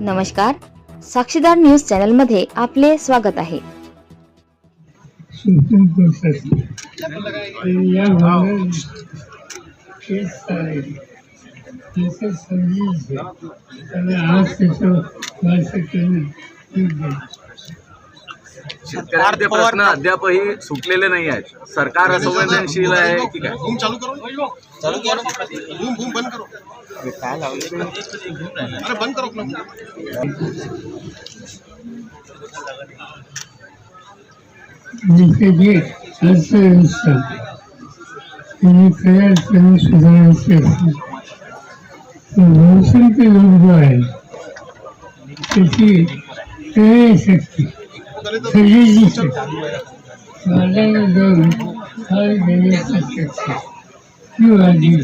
नमस्कार. साक्षीदार न्यूज चॅनलमध्ये आपले स्वागत आहे. आज शेतकऱ्यांचे प्रश्न अद्यापही सुटलेले नाही आहेत. सरकार असंवेदनशील आहे की काय? सुधारायची लोक जो आहे त्याची प्रेरणा शक्ती ही वाढली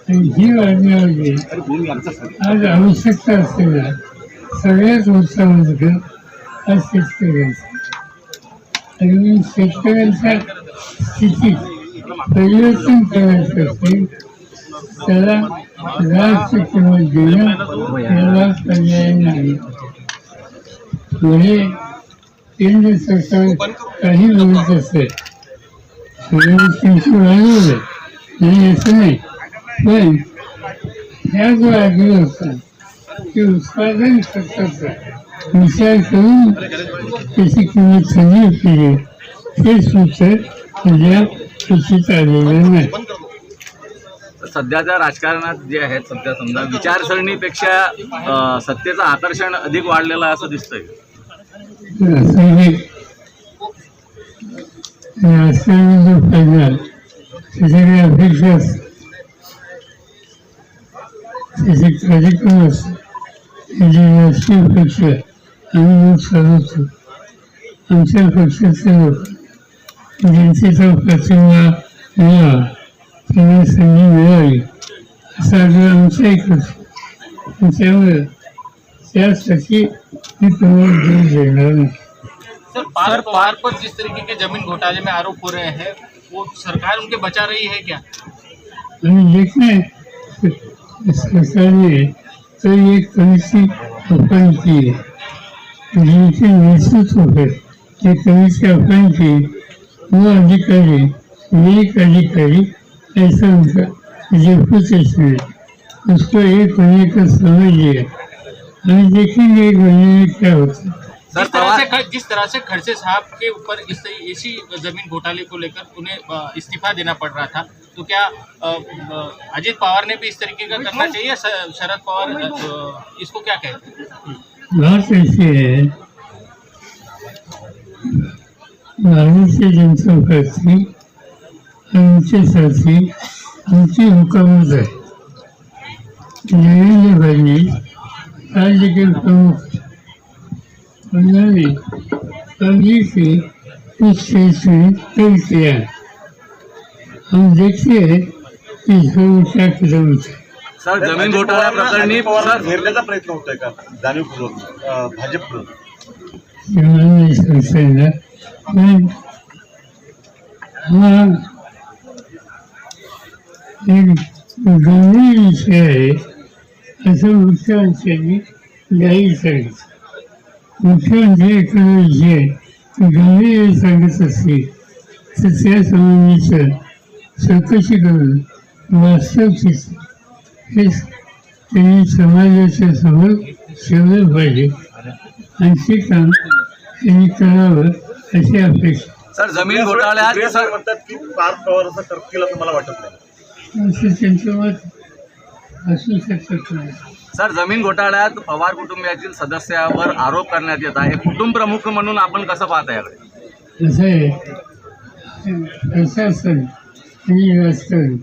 पाहिजे वाढण्यामध्ये आज आवश्यकता असलेला सगळ्याच उत्साह आज शेतकऱ्यांचा आणि मी शेतकऱ्यांच्या स्थितीत परिवर्तन करायचं असेल त्याला रास्त किंवा देणं याला पर्याय नाही पुढे केंद्र सरकार काही बोलत असेल सूर्यवंशी वाढवलं नाही असं नाही. पण ह्या जो आग्रह होता ते उत्पादन खर्चाचा विचार करून त्याची किंमत संजीव केली हे सूत्र अद्याप सूचित आलेलं नाही. सध्याच्या राजकारणात जे आहेत सध्या समजा विचारसरणीपेक्षा सत्तेचं आकर्षण अधिक वाढलेलं असं दिसतंय. रासायनिक रासायनिक जो फायदा त्याच्याकडे अपेक्षा असते त्याचे कार्यक्रम असतात त्याची राजकीय पक्ष आम्ही लोक चालवतो आमच्या पक्षाचे लोक जनतेचा प्रतिमा मिळावा त्यांना संधी मिळावी असा आग्रह आमचाही करतो आणि त्यामुळे देणार नाही सर पार पार पर जिस तरीके के ज़मीन घोटाले में आरोप हो रहे हैं वो सरकार उनके बचा रही है क्या? देखने देखणे सरकारने तो एक कमिटी अपॉइंट की है? जिनके नेतृत्व पर ये कमिटी अपॉइंट की वो अधिकारी एक अधिकारी ऐसा उनका रेपुटेशन है उसको एक होने का समय लिया हम देखेंगे एक महीने में क्या होता है सर जिस तरह से जिस तरह से खड़से साहब के ऊपर इस इसी ज़मीन घोटाले को लेकर उन्हें इस्तीफा देना पड़ रहा था तो क्या अ, अ, पवार ने भी इस तरीके का करना चाहिए? शरद पवार अ, इसको क्या कहते हैं? बात ऐसी है भारतीय जनता पार्टी आमचे साथी आमची हुकूमत आहे देवेंद्र फडणवीस राज्य के प्रमुख फैसले तय किया है हम देखते हैं कि इसमें क्या कदम सर जमीन घोटाळा प्रकरणी सर घेरण्याचा प्रयत्न होतोय का? जाणीवपूर्वक भाजपकडून. पण हा एक गंभीर विषय आहे. असं मुख्यमंत्र्यांनी जाहीर सांगितलं. मुख्यमंत्री एखादा विषय गंभीर सांगत असतील तर त्या संबंधीचं चौकशी करून वास्तव हे त्यांनी समाजाच्या समोर ठेवलं पाहिजे. आणि ते काम त्यांनी करावं अशी अपेक्षा. सर जमीन घोटाळ्यात म्हणतात की पार्थ पवार असं करतील असं मला वाटत नाही. असं त्यांचं मत सर जमीन घोटाळ्यात पवार कुटुंबियातील सदस्यावर आरोप करण्यात येत आहे. कुटुंब प्रमुख म्हणून आपण कसं पाहता याकडे? कसं आहे? प्रशासन आणि राजकारण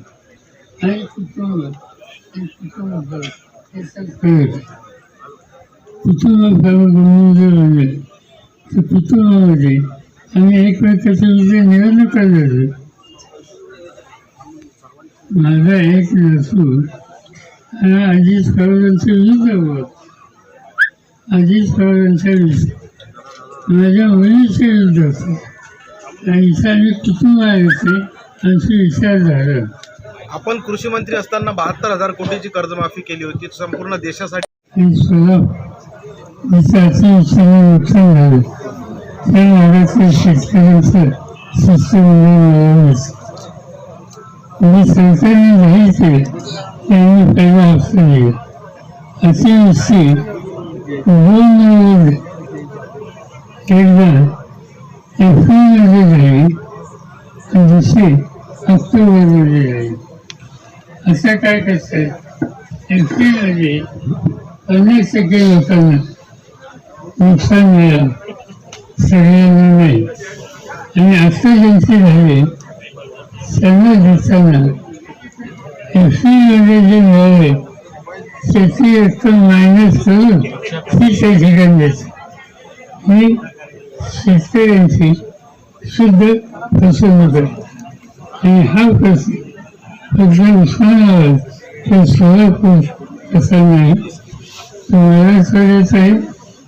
आणि कुटुंब आणि कुटुंब कुटुंब म्हणून जर म्हणलं तर कुटुंबामध्ये आम्ही एकमेकाच्या विषयी निवडणूक निवडणुका माझा एक नसून अजित पवारांचा विरुद्ध होत अजित पवारांचा विरुद्ध माझ्या मुलीच्या विरुद्ध होतं. आम्ही कुटुंब आहे आमची विचारधारा. आपण कृषी मंत्री असताना बहात्तर हजार कोटीची कर्जमाफी केली होती. संपूर्ण देशासाठी नुकसान झालं. त्या भागातल्या शेतकऱ्यांचं शिष्टमंडळ मिळवलंच मी सरकारने जाहीर केले त्यांनी पहिला हप्ता दिला अतिवृष्टी दोन वेळेस एकदा एप्रिलमध्ये झाली आणि दुसरी ऑक्टोबरमध्ये झाली असं काय कसं एप्रिलमध्ये पन्नास टक्के लोकांना नुकसान मिळालं सगळ्यांना नाही आणि आता ज्यांचे झाले सर्व देशांना एप्रिलमध्ये जे मिळाले त्याची रक्कम मायनस करून ती त्या ठिकाणी द्यायची ही शेतकऱ्यांची शुद्ध फसवणूक आहे आणि हा प्रश्न फक्त उस्मानाबाद किंवा सोलापूर असा नाही तो मराठवाड्यात आहे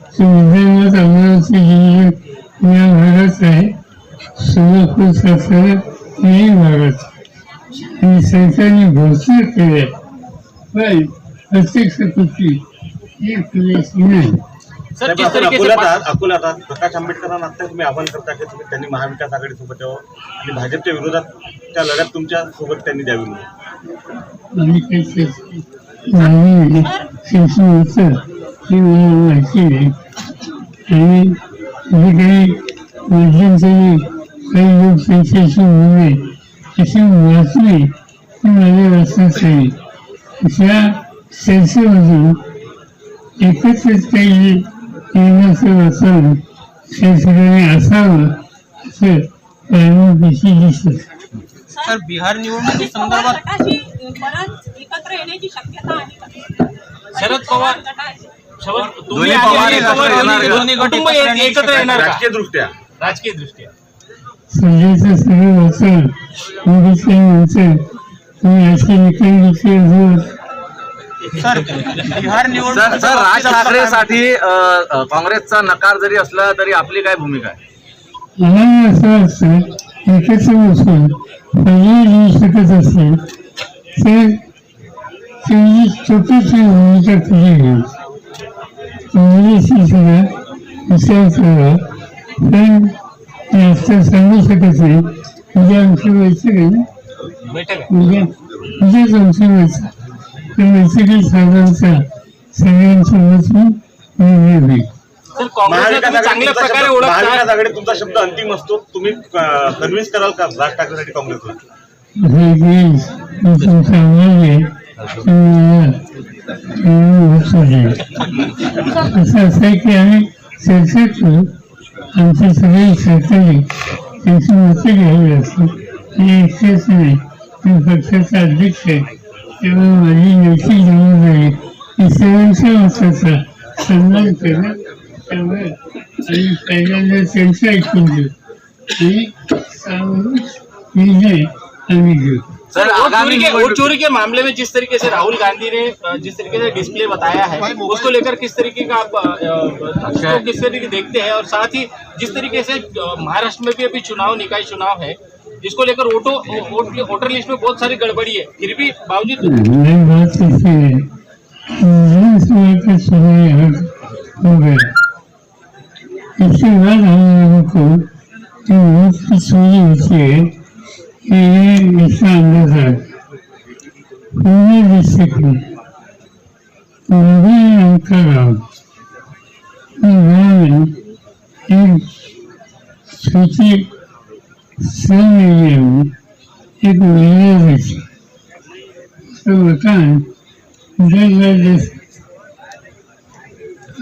तो विदर्भात अमरावती जिल्ह्यात या भागात आहे सोलापूर सातारा याही भागात आणि सरकारने घोषणा केल्या पण प्रत्यक्ष कृती ही पुरेशी नाही सर किस आपण तरीके से अकोल्यात आहात अकोल्यात आहात प्रकाश आंबेडकरांना आता तुम्ही आव्हान करता की तुम्ही त्यांनी महाविकास आघाडीसोबत यावं आणि भाजपच्या विरोधात त्या लढ्यात तुमच्यासोबत त्यांनी द्यावी म्हणून. आणि काही माझी शिक्षण होतं ही मला माहिती आहे आणि जे काही मध्यंतरी काही लोक त्यांच्याशी बोलले अशी वाचली ती माझ्या वाचनात आली त्या चर्चेमधून एकत्रच काही येण्याचं वाचन त्या ठिकाणी असावं असं दिसत सर बिहार निवडणुकी संदर्भात एकत्र येण्याची शक्यता? शरद पवार शरद दोन्ही पवार एकत्र येणार का? दोन्ही कुटुंब एक- एकत्र येणार का? राजकीय दृष्ट्या. राजकीय दृष्ट्या. संजयचं सगळं वाचन बघितल्यानंतर तुम्ही असे निकाल अजून सर बिहार सर निवडणूक सर राज ठाकरेसाठी अ, अ, काँग्रेसचा नकार जरी असला तरी आपली काय भूमिका आहे? असं वाटतं शकत असेल तर भूमिका सुद्धा विचार पण सांगू शकत नाही उद्या आमची बैठक आहे. ना आहे उद्या उद्याच आमची बैठक त्या बैठकीत साधारणतः सगळ्यांसोबत मी निर्णय होईल चांगल्या प्रकारे तुमचा शब्द- तुमचा अंतिम असतो. तुम्ही कन्व्हिन्स कराल का राज ठाकरेसाठी काँग्रेसला? असं असं आहे की आम्ही चर्चा करू आमचे सगळे सहकारी त्यांची मतं घ्यावी लागतात मी इतकेच नाही पण पक्षाचा अध्यक्ष आहे तेव्हा माझी नैतिक जबाबदारी ही सर्वांच्या मताचा सन्मान करणं त्यामुळे आणि पहिल्यांदा त्यांचं ऐकून घेऊ आणि सामूहिक निर्णय आम्ही घेऊ सर आगामी चोरी के वोट चोरी के मामले में जिस तरीके से राहुल गांधी ने जिस तरीके से डिस्प्ले बताया है उसको लेकर किस तरीके का आप अ, अ, उसको किस तरीके देखते हैं? और साथ ही जिस तरीके से महाराष्ट्र में भी अभी चुनाव निकाय चुनाव है जिसको लेकर वोटो वोटर लिस्ट में बहुत सारी गड़बड़ी है। फिर भी बावजूद इसके बाद हम लोगों को जो वोट की चोरी होती है Tener Lisandra, Juli Discípulo, Miguel Alcalá, Ivana, El Suchi, San Miguel, y Comunidades. Sabacán, Reglas,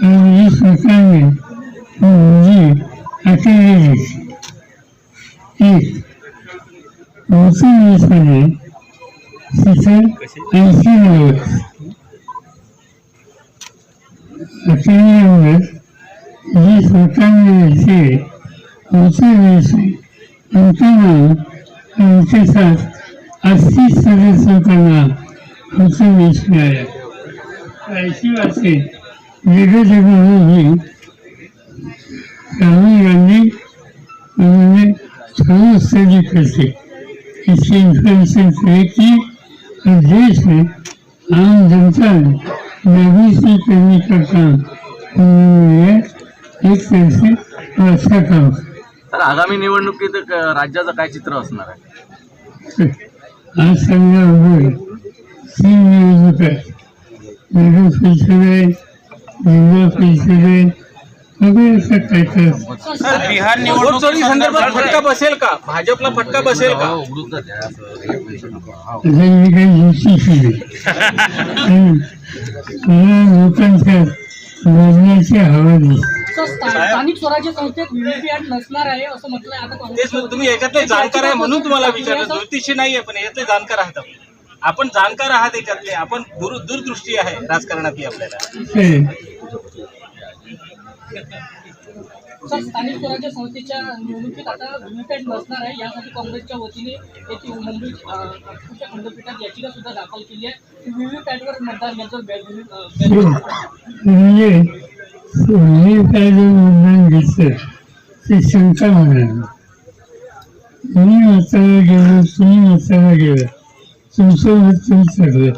Aviso Cambio, Mugir, Aquellos, y 1919 689 अठ्ठ्याण्णव वीस सत्त्याण्णवशे पंचवीस पंचावन्न पंचे सात अस्सी सदस्य लोकांना पंचवीस मिळाल्या ऐशी वेगवेगळी राहुल गांधी म्हणजे सर्वस्तरी करते इसकी इंफॉर्मेशन कलेक्ट की और देश में आम जनता नवीसी करने का काम उन्होंने एक तरह से अच्छा काम तर आगामी निवडणुकीत राज्याचं काय चित्र असणार आहे? आज समजा उभे तीन निवडणूक आहे. नगर परिषद आहे जिल्हा परिषद आहे सर बिहार निवडणुकी संदर्भात फटका बसेल का? भाजपला फटका बसेल का? स्थानिक स्वराज्य संस्थेत व्हीव्हीपॅट नसणार आहे असं आता तेच तुम्ही याच्यातले जाणकार आहे म्हणून तुम्हाला विचारलं. ज्योतिषी नाहीये पण याच्यातले जाणकार आहात आपण. जाणकार आहात याच्यातले. आपण दूर दूरदृष्टी आहे राजकारणातली आपल्याला ते सर स्थानिक स्वराज्य संस्थेच्या निवडणुकीत आता व्हीव्हीपॅट नसणार आहे. यासाठी काँग्रेसच्या वतीने येथे मुंबई नागपूरच्या खंडपीठात याचिका सुद्धा दाखल केली आहे. व्हीव्हीपॅटवर मतदान याचं म्हणजे मी काय मतदान घेतलं. ते शंका म्हणाल. मी मताला गेलो तुम्ही मताला गेला तुमचं मत तुम्ही ठरलं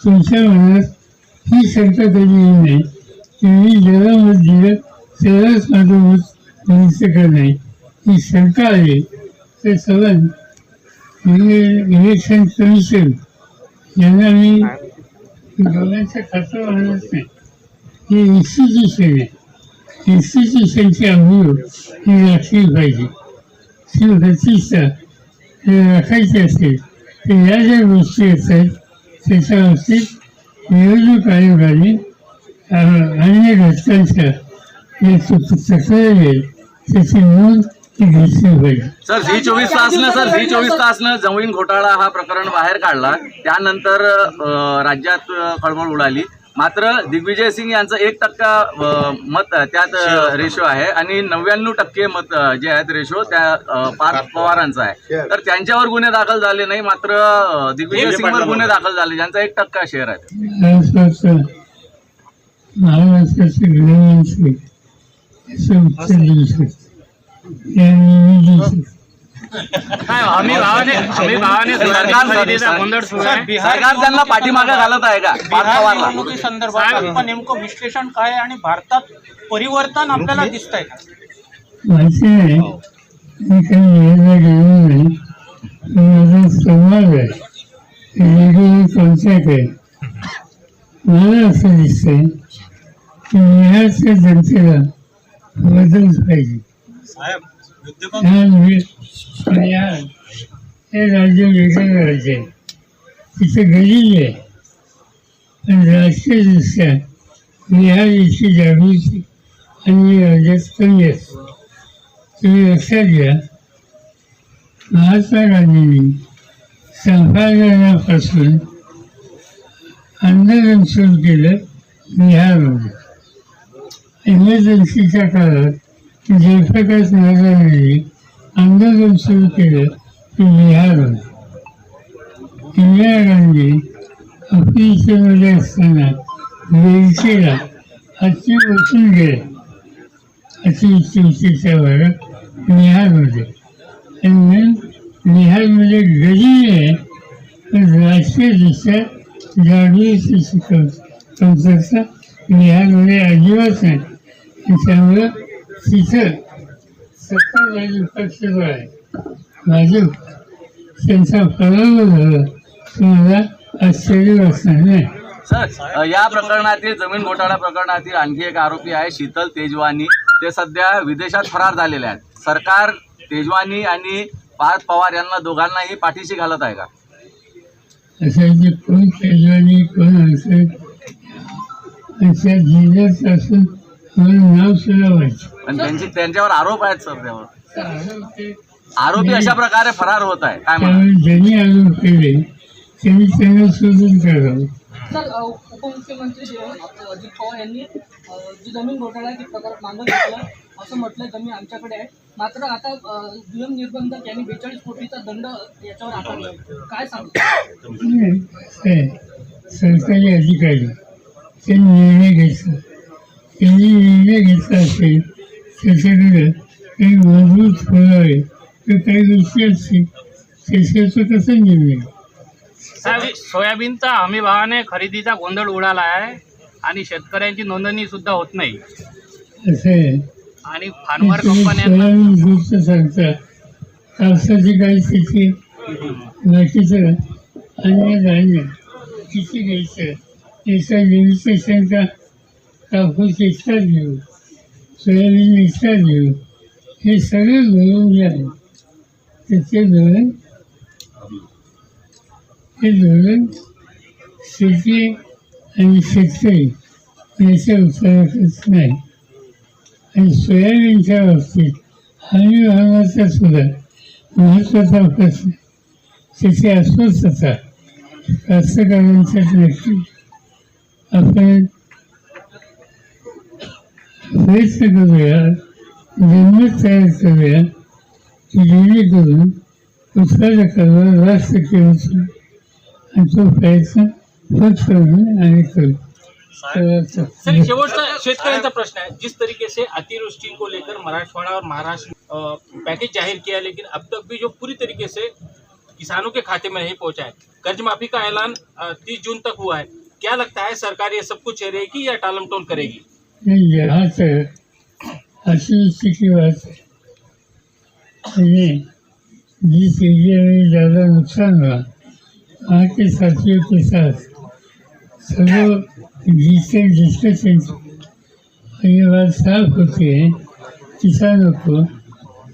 तुमच्या मनात ही शंका कधी येऊ नये. की ज्याला मत दिलं त्यालाच माझं मत शकत नाही. ही शंका आहे. ते सगळं म्हणजे इलेक्शन कमिशन यांना मी दोघांच्या खातं आणत नाही. हे इन्स्टिट्यूशन आहे. इन्स्टिट्यूशनची अंगूळ ही राखली पाहिजे. ती प्रतिष्ठा हे राखायची असेल तर या ज्या गोष्टी असतात त्याच्या बाबतीत निवडणूक आयोगाने अन्य घटकांच्या सर झी चोवीस तासनं सर झी चोवीस तासनं जमीन घोटाळा हा प्रकरण बाहेर काढला. त्यानंतर अ, राज्यात अ, खळबळ उडाली. मात्र दिग्विजय सिंग यांचं एक टक्का अ, मत त्यात रेशो आहे आणि नव्याण्णव टक्के मत अ, जे आहेत रेशो त्या अ, पार्थ पवारांचा आहे. तर त्यांच्यावर गुन्हे दाखल झाले नाही मात्र अ, दिग्विजय सिंगवर गुन्हे दाखल झाले. ज्यांचा एक टक्का शेअर आहे. आसपासचा महाराष्ट्राचे गृहमंत्री भावाने सर सरकार त्यांना पाठीमागे घालत आहे का? बिहार निवडणुकी संदर्भात आपण नेमकं विश्लेषण काय आणि भारतात परिवर्तन आपल्याला का संवाद आहे वेगवेगळे कॉन्टॅक्ट आहे मला असं दिसतंय की बिहारच्या जनतेला बदल पाहिजे. हे राज्य वेगळं आहे तिथे गरीब आहे. पण राजकीयदृष्ट्या बिहार इथची जागृती आणि राज्यात कमी असते तुम्ही लक्षात घ्या महात्मा गांधींनी संपादनापासून आंदोलन सुरू केलं बिहारमध्ये. इमर्जन्सीच्या काळात जयप्रकाश नारायणांनी आंदोलन सुरू केलं ते बिहारमध्ये इंदिरा गांधी ऑफिसमध्ये असताना वेलचीला अति बसून गेले. अतिवृष्टीच्या भागात बिहारमध्ये आणि म्हणून बिहारमध्ये गरीब आहे पण राजकीयदृष्ट्या जागृतीची कमतरता बिहारमध्ये अजिबात नाही त्यामुळं तिथं सत्ताधारी पक्ष जो आहे. भाजप त्यांचा पराभव झाला. तुम्हाला आश्चर्य वाटणार नाही. सर या प्रकरणातील जमीन घोटाळा प्रकरणातील आणखी एक आरोपी आहे शीतल तेजवानी. ते सध्या विदेशात फरार झालेले आहेत. सरकार तेजवानी आणि पार्थ पवार यांना दोघांनाही पाठीशी घालत आहे का? कोण तेजवानी कोण असं अशा जिल्ह्यात असून मला नाव पण त्यांची त्यांच्यावर आरोप आहेत सर त्यावर. ते- आरोपी अशा प्रकारे फरार होत आहे. काय म्हणा त्यामुळे ज्यांनी आरोप केले त्यांनी त्यांना शोधून काढावं. सर अ, उपमुख्यमंत्री अजित पवार यांनी अ, जी जमीन घोटाळा आहे ती प्रकार मागं घेतलं असं म्हटलं जमीन आमच्याकडे आहे. मात्र आता नियम निर्बंधक यांनी बेचाळीस कोटीचा दंड याच्यावर आकारला काय सांगतो काय, सरकारी अधिकारी त्यांनी निर्णय घेतला त्यांनी निर्णय घेतला असेल त्याच्याकडे काही मजबूत पुरावे तर काही गोष्टी असतील त्याच्याचं कसं निर्णय सोयाबीनचा हमी भावाने खरेदीचा गोंधळ उडाला आहे आणि शेतकऱ्यांची नोंदणी सुद्धा होत नाही असं आहे आणि फार्मर तुम्ही कंपन्यांना सोयाबीन दूधचं सांगता कापसाची काही स्थिती बाकीचं अन्य धान्य किती घ्यायचं याचा लिमिटेशन का कापूस एक्स्ट्रा घेऊ सोयाबीन एक्स्ट्रा घेऊ हे सगळे धोरण जे आहे त्याचे धोरण हे धोरण शेती आणि शेतकरी याच्या उत्तरातच नाही. आणि सोयाबीनच्या बाबतीत हमी भागाचा सुद्धा महत्त्वाचा प्रश्न त्याची अस्वस्थता कास्तकारांसाठी नक्की. आपण जन्मत तयार की तो प्रयत्न होत करून आणि करू। सर शेवटचा शेतकऱ्यांचा प्रश्न है जिस तरीके से अतिवृष्टि को लेकर मराठवाड़ा और महाराष्ट्र पैकेज ज़ाहिर किया लेकिन अब तक भी जो पूरी तरीके से किसानों के खाते में नहीं पहुँचा है. कर्ज माफ़ी का ऐलान तीस जून तक हुआ है. क्या लगता है सरकार ये सब कुछ रहेगी या टालम टोल करेगी? नहीं यहाँ तक अतिवृष्टि की बात है मैंने जिस एरिया ज़्यादा नुकसान हुआ वहाँ के साथियों के साथ सब जिससे डिस्कशन और ये बात साफ होती है किसानों को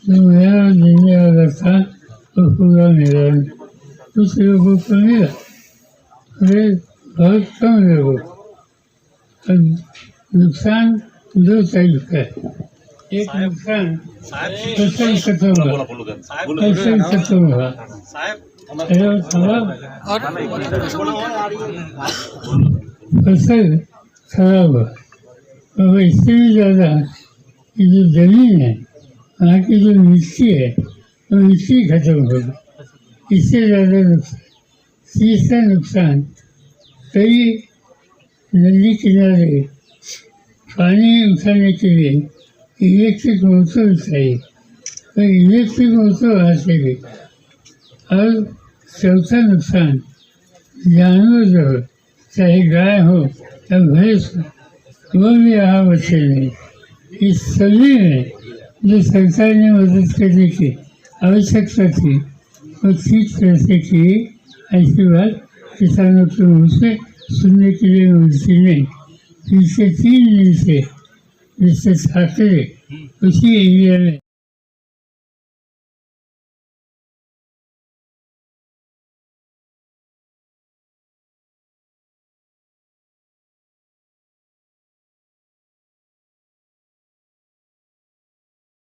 जो नया देने वाला था वो पूरा मिला नहीं। कुछ लोगों को मिला अरे बहुत कम लोगों नुकसान दो टाइप का है एक नुकसान फसल खत्म हुआ फसल खत्म हुआ हेलो फसल खराब? और इससे भी ज़्यादा ये जो जमीन है वहाँ की जो मिट्टी है वो मिट्टी खत्म हो गई इससे ज़्यादा नुकसान. तीसरा नुकसान. कई नदी किनारे पानी उठाने के लिए इलेक्ट्रिक मोटर चाहिए और इलेक्ट्रिक मोटर वहाँ से और चौथा नुकसान. जानवर जो हो चाहे गाय हो या भैंस हो वो भी यहाँ बचे नहीं. इस सभी में जो सरकार ने मदद करने की आवश्यकता थी वो ठीक तरह से की ऐसी बात किसानों के मुँह से सुनने के लिए मिलती नहीं पिछले तीन दिन से मिस्टर ठाकरे एरिया में